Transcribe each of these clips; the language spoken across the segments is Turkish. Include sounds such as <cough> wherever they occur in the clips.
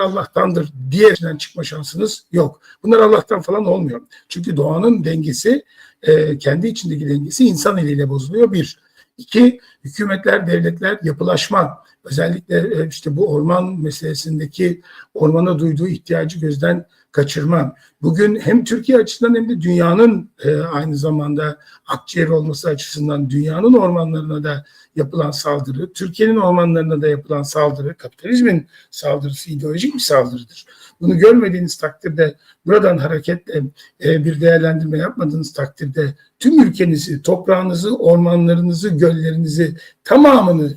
Allah'tandır diğerinden çıkma şansınız yok. Bunlar Allah'tan falan olmuyor. Çünkü doğanın dengesi, e, kendi içindeki dengesi insan eliyle bozuluyor bir. İki, hükümetler, devletler yapılaşma, özellikle e, işte bu orman meselesindeki ormana duyduğu ihtiyacı gözden kaçırma. Bugün hem Türkiye açısından hem de dünyanın e, aynı zamanda akciğer olması açısından dünyanın ormanlarına da yapılan saldırı, Türkiye'nin ormanlarına da yapılan saldırı, kapitalizmin saldırısı ideolojik bir saldırıdır. Bunu görmediğiniz takdirde, buradan hareketle e, bir değerlendirme yapmadığınız takdirde tüm ülkenizi, toprağınızı, ormanlarınızı, göllerinizi tamamını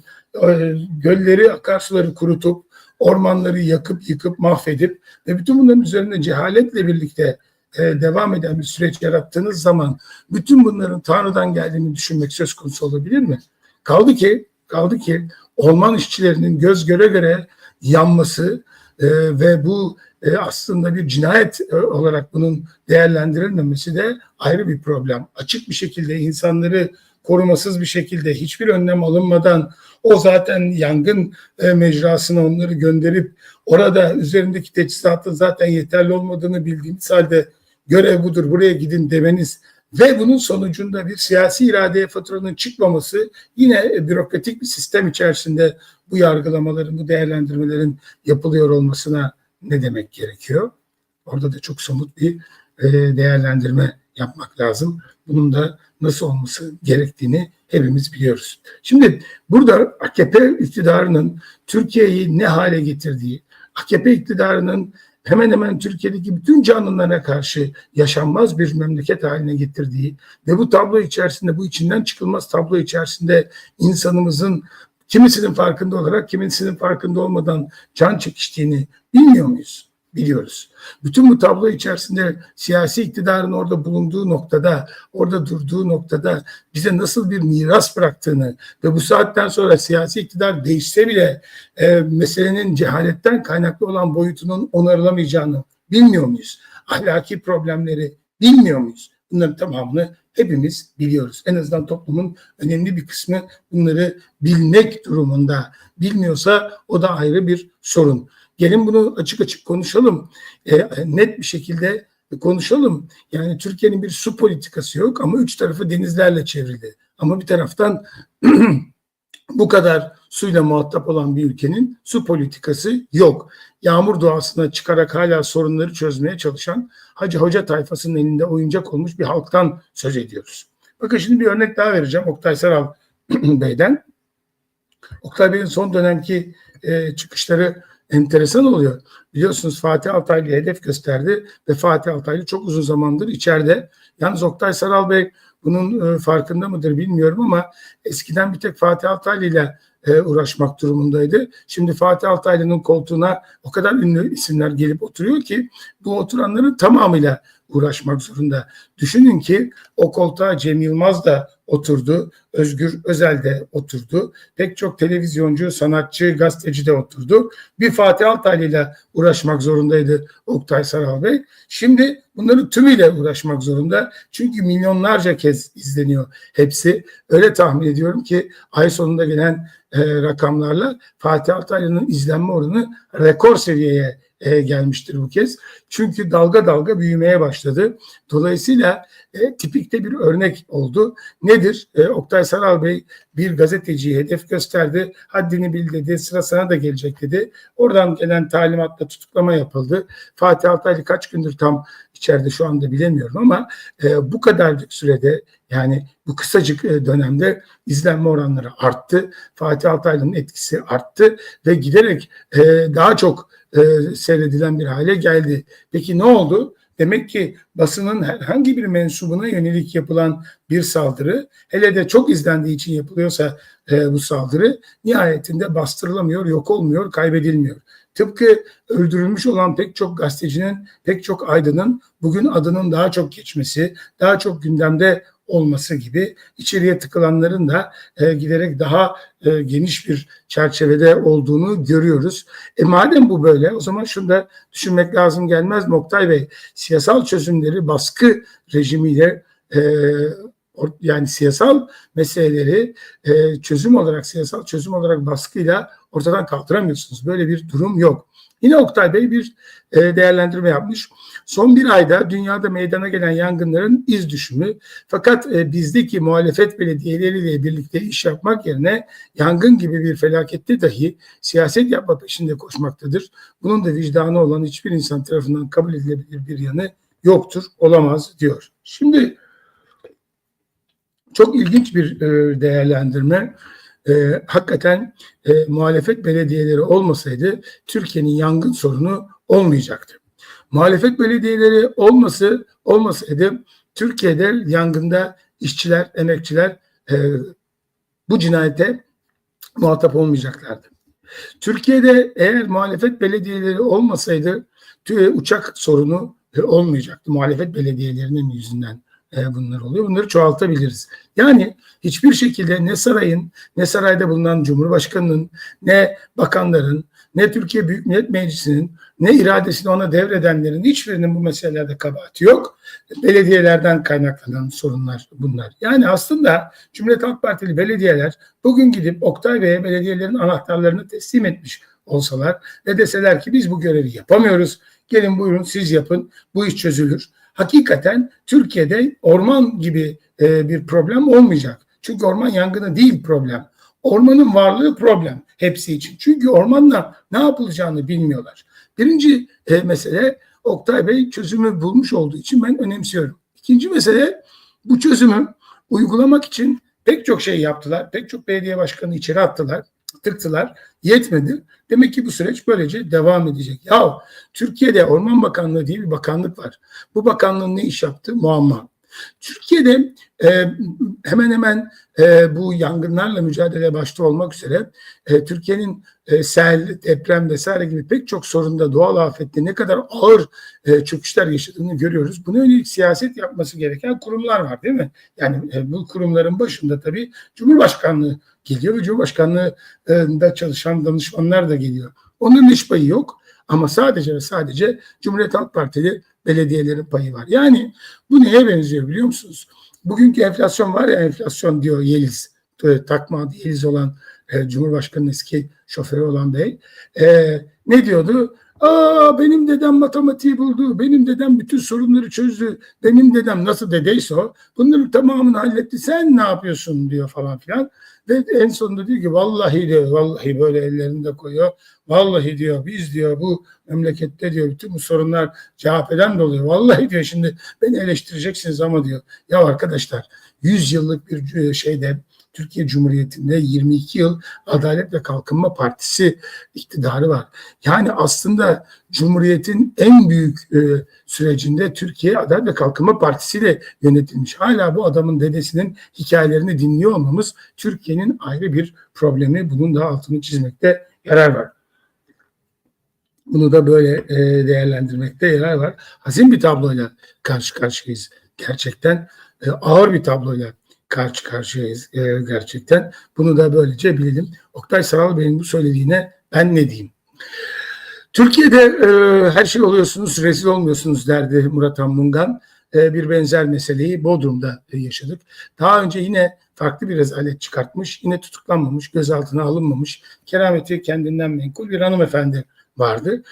gölleri, akarsuları kurutup ormanları yakıp yıkıp mahvedip ve bütün bunların üzerine cehaletle birlikte e, devam eden bir süreç yarattığınız zaman bütün bunların Tanrı'dan geldiğini düşünmek söz konusu olabilir mi? Kaldı ki kaldı ki orman işçilerinin göz göre göre yanması e, ve bu e, aslında bir cinayet e, olarak bunun değerlendirilmemesi de ayrı bir problem. Açık bir şekilde insanları korumasız bir şekilde hiçbir önlem alınmadan o zaten yangın e, mecrasına onları gönderip orada üzerindeki teçhizatın zaten yeterli olmadığını bildiğiniz halde görev budur buraya gidin demeniz ve bunun sonucunda bir siyasi iradeye faturanın çıkmaması yine bürokratik bir sistem içerisinde bu yargılamaların, bu değerlendirmelerin yapılıyor olmasına ne demek gerekiyor? Orada da çok somut bir e, değerlendirme yapmak lazım. Bunun da nasıl olması gerektiğini hepimiz biliyoruz. Şimdi burada AKP iktidarının Türkiye'yi ne hale getirdiği, AKP iktidarının hemen hemen Türkiye'deki bütün canlılara karşı yaşanmaz bir memleket haline getirdiği ve bu tablo içerisinde, bu içinden çıkılmaz tablo içerisinde insanımızın kimisinin farkında olarak, kimisinin farkında olmadan can çekiştiğini bilmiyor muyuz? Biliyoruz. Bütün bu tablo içerisinde siyasi iktidarın orada bulunduğu noktada, orada durduğu noktada bize nasıl bir miras bıraktığını ve bu saatten sonra siyasi iktidar değişse bile e, meselenin cehaletten kaynaklı olan boyutunun onarılamayacağını bilmiyor muyuz? Ahlaki problemleri bilmiyor muyuz? Bunların tamamını hepimiz biliyoruz. En azından toplumun önemli bir kısmı bunları bilmek durumunda. Bilmiyorsa o da ayrı bir sorun. Gelin bunu açık açık konuşalım. E, net bir şekilde konuşalım. Yani Türkiye'nin bir su politikası yok ama üç tarafı denizlerle çevrili. Ama bir taraftan <clears throat> bu kadar suyla muhatap olan bir ülkenin su politikası yok. Yağmur doğasına çıkarak hala sorunları çözmeye çalışan Hacı Hoca tayfasının elinde oyuncak olmuş bir halktan söz ediyoruz. Bakın şimdi bir örnek daha vereceğim Oktay Saral <clears throat> Bey'den. Oktay Bey'in son dönemki e, çıkışları enteresan oluyor. Biliyorsunuz Fatih Altaylı hedef gösterdi ve Fatih Altaylı çok uzun zamandır içeride. Yalnız Oktay Saral Bey bunun e, farkında mıdır bilmiyorum ama eskiden bir tek Fatih Altaylı ile e, uğraşmak durumundaydı. Şimdi Fatih Altaylı'nın koltuğuna o kadar ünlü isimler gelip oturuyor ki bu oturanların tamamıyla uğraşmak zorunda. Düşünün ki o koltuğa Cem Yılmaz da oturdu, Özgür Özel de oturdu, pek çok televizyoncu, sanatçı, gazeteci de oturdu. Bir Fatih Altaylı ile uğraşmak zorundaydı Oktay Saral Bey. Şimdi bunları tümüyle uğraşmak zorunda. Çünkü milyonlarca kez izleniyor hepsi. Öyle tahmin ediyorum ki ay sonunda gelen e, rakamlarla Fatih Altaylı'nın izlenme oranı rekor seviyeye e, gelmiştir bu kez. Çünkü dalga dalga büyümeye başladı. Dolayısıyla e, tipikte bir örnek oldu. Nedir? E, Oktay Saral Bey bir gazeteciyi hedef gösterdi. Haddini bil dedi. Sıra sana da gelecek dedi. Oradan gelen talimatla tutuklama yapıldı. Fatih Altaylı kaç gündür tam içeride şu anda bilemiyorum ama e, bu kadarcık sürede yani bu kısacık e, dönemde izlenme oranları arttı. Fatih Altaylı'nın etkisi arttı ve giderek e, daha çok e, seyredilen bir hale geldi. Peki ne oldu? Demek ki basının herhangi bir mensubuna yönelik yapılan bir saldırı, hele de çok izlendiği için yapılıyorsa e, bu saldırı, nihayetinde bastırılamıyor, yok olmuyor, kaybedilmiyor. Tıpkı öldürülmüş olan pek çok gazetecinin, pek çok aydının bugün adının daha çok geçmesi, daha çok gündemde olması gibi içeriye tıkılanların da e, giderek daha e, geniş bir çerçevede olduğunu görüyoruz. E madem bu böyle o zaman şunu da düşünmek lazım gelmez mi Oktay Bey? Siyasal çözümleri baskı rejimiyle e, yani siyasal meseleleri e, çözüm olarak, siyasal çözüm olarak baskıyla ortadan kaldıramıyorsunuz. Böyle bir durum yok. Yine Oktay Bey bir e, değerlendirme yapmış. Son bir ayda dünyada meydana gelen yangınların iz düşümü fakat e, bizdeki muhalefet belediyeleriyle birlikte iş yapmak yerine yangın gibi bir felakette dahi siyaset yapma peşinde koşmaktadır. Bunun da vicdanı olan hiçbir insan tarafından kabul edilebilir bir yanı yoktur, olamaz diyor. Şimdi çok ilginç bir e, değerlendirme. E, hakikaten e, muhalefet belediyeleri olmasaydı Türkiye'nin yangın sorunu olmayacaktı. Muhalefet belediyeleri olması olmasaydı Türkiye'de yangında işçiler, emekçiler e, bu cinayete muhatap olmayacaklardı. Türkiye'de eğer muhalefet belediyeleri olmasaydı uçak sorunu e, olmayacaktı. Muhalefet belediyelerinin yüzünden bunlar oluyor. Bunları çoğaltabiliriz. Yani hiçbir şekilde ne sarayın, ne sarayda bulunan Cumhurbaşkanının, ne bakanların, ne Türkiye Büyük Millet Meclisi'nin, ne iradesini ona devredenlerin hiçbirinin bu meselelerde kabahati yok. Belediyelerden kaynaklanan sorunlar bunlar. Yani aslında Cumhuriyet Halk Partili belediyeler bugün gidip Oktay Bey'e belediyelerin anahtarlarını teslim etmiş olsalar ve deseler ki biz bu görevi yapamıyoruz. Gelin buyurun siz yapın. Bu iş çözülür. Hakikaten Türkiye'de orman gibi e, bir problem olmayacak. Çünkü orman yangını değil problem. Ormanın varlığı problem hepsi için. Çünkü ormanla ne yapılacağını bilmiyorlar. Birinci e, mesele Oktay Bey çözümü bulmuş olduğu için ben önemsiyorum. İkinci mesele bu çözümü uygulamak için pek çok şey yaptılar. Pek çok belediye başkanı içeri attılar, tıktılar. Yetmedi. Demek ki bu süreç böylece devam edecek. Ya Türkiye'de Orman Bakanlığı diye bir bakanlık var. Bu bakanlığın ne iş yaptığı muamma. Türkiye'de e, hemen hemen e, bu yangınlarla mücadele başta olmak üzere e, Türkiye'nin e, sel, deprem vesaire gibi pek çok sorunda doğal afette ne kadar ağır e, çöküşler yaşadığını görüyoruz. Buna yönelik siyaset yapması gereken kurumlar var değil mi? Yani e, bu kurumların başında tabii Cumhurbaşkanlığı geliyor ve Cumhurbaşkanlığı'nda çalışan danışmanlar da geliyor. Onların iş payı yok ama sadece ve sadece Cumhuriyet Halk Partili belediyelerin payı var. Yani bu neye benziyor biliyor musunuz? Bugünkü enflasyon var ya enflasyon diyor Yeliz, e, takma adı Yeliz olan e, Cumhurbaşkanı'nın eski şoförü olan bey. E, ne diyordu? Aa benim dedem matematiği buldu. Benim dedem bütün sorunları çözdü. Benim dedem nasıl dedeyse o. Bunların tamamını halletti. Sen ne yapıyorsun diyor falan filan. Ve en sonunda diyor ki vallahi diyor vallahi böyle ellerinde koyuyor. Vallahi diyor biz diyor bu memlekette diyor bütün bu sorunlar CHP'den dolayı. Vallahi diyor şimdi beni eleştireceksiniz ama diyor. Ya arkadaşlar 100 yıllık bir şeyde Türkiye Cumhuriyeti'nde 22 yıl Adalet ve Kalkınma Partisi iktidarı var. Yani aslında Cumhuriyet'in en büyük e, sürecinde Türkiye Adalet ve Kalkınma Partisi ile yönetilmiş. Hala bu adamın dedesinin hikayelerini dinliyor olmamız Türkiye'nin ayrı bir problemi. Bunun da altını çizmekte yarar var. Bunu da böyle e, değerlendirmekte yarar var. Hazin bir tabloyla karşı karşıyayız. Gerçekten e, ağır bir tabloyla karşı karşıyayız e, gerçekten. Bunu da böylece bilelim. Oktay Saral Bey'in bu söylediğine ben ne diyeyim? Türkiye'de e, her şey oluyorsunuz, rezil olmuyorsunuz derdi Murat Anmungan. E, bir benzer meseleyi Bodrum'da e, yaşadık. Daha önce yine farklı bir rezalet çıkartmış, yine tutuklanmamış, gözaltına alınmamış, kerameti kendinden menkul bir hanımefendi vardı.